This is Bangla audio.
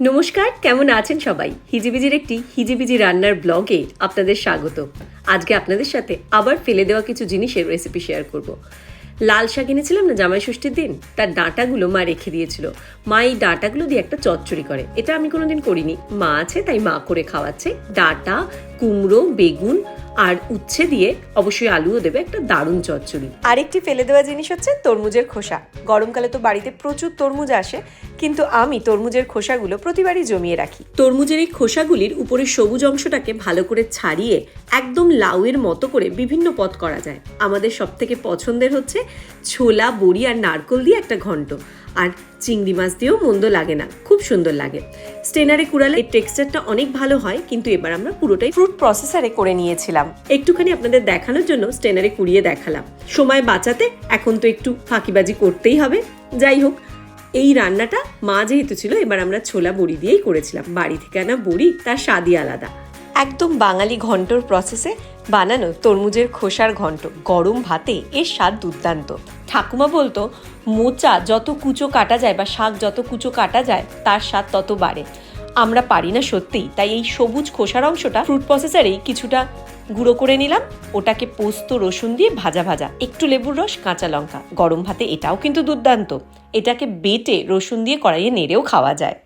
নমস্কার, কেমন আছেন সবাই? হিজিবিজির একটি হিজিবিজি রান্নার ব্লগে আপনাদের স্বাগত। আজকে আপনাদের সাথে আবার ফেলে দেওয়া কিছু জিনিসের রেসিপি শেয়ার করব। লাল শাক এনেছিলাম না জামাই ষষ্ঠীর দিন? তার ডাঁটাগুলো মা রেখে দিয়েছিল। মা এই ডাঁটাগুলো দিয়ে একটা চচ্চড়ি করে। এটা আমি কোনোদিন করিনি। মা আছে, তাই মা করে খাওয়াচ্ছে। ডাঁটা, কুমড়ো, বেগুন আর উচ্ছে দিয়ে অবশ্যই আলুও দেবে একটা দারুণ চচ্চড়ি। আরেকটি ফেলে দেওয়া জিনিস হচ্ছে তরমুজের খোসা। গরমকালে তো বাড়িতে প্রচুর তরমুজ আসে কিন্তু আমি তরমুজের খোসাগুলো প্রতিবারই জমিয়ে রাখি। তরমুজের এই খোসাগুলির উপরের সবুজ অংশটাকে ভালো করে ছাড়িয়ে একদম লাউয়ের মতো করে বিভিন্ন পদ করা যায়। আমাদের সব থেকে পছন্দের হচ্ছে ছোলা বড়ি আর নারকল দিয়ে একটা ঘন্ট। আর চিংড়ি মাছ দিয়েও মন্দ লাগে না, খুব সুন্দর লাগে। স্টেনারে কুড়ালে এর টেক্সচারটা অনেক ভালো হয়, কিন্তু এবার আমরা পুরোটাই ফ্রুট প্রসেসারে করে নিয়েছিলাম। একটুখানি আপনাদের দেখানোর জন্য স্টেনারে কুড়িয়ে দেখালাম। সময় বাঁচাতে এখন তো একটু ফাঁকিবাজি করতেই হবে। যাই হোক, এই রান্নাটা মা যেহেতু ছিল, এবার আমরা ছোলা বড়ি দিয়েই করেছিলাম। বাড়ি থেকে আনা বড়ি, তার স্বাদই আলাদা। একদম বাঙালি ঘন্টর প্রসেসে বানানো তরমুজের খোসার ঘন্ট, গরম ভাতে এর স্বাদ দুর্দান্ত। ঠাকুমা বলতো, মোচা যত কুচো কাটা যায় বা শাক যত কুচো কাটা যায়, তার স্বাদ তত বাড়ে। আমরা পারি না সত্যিই, তাই এই সবুজ খোসার অংশটা ফ্রুট প্রসেসারেই কিছুটা গুঁড়ো করে নিলাম। ওটাকে পোস্ত, রসুন দিয়ে ভাজা ভাজা। একটু লেবুর রস, কাঁচা লঙ্কা। গরম ভাতে এটাও কিন্তু দুর্দান্ত। এটাকে বেটে রসুন দিয়ে কড়াইয়ে নেড়েও খাওয়া যায়।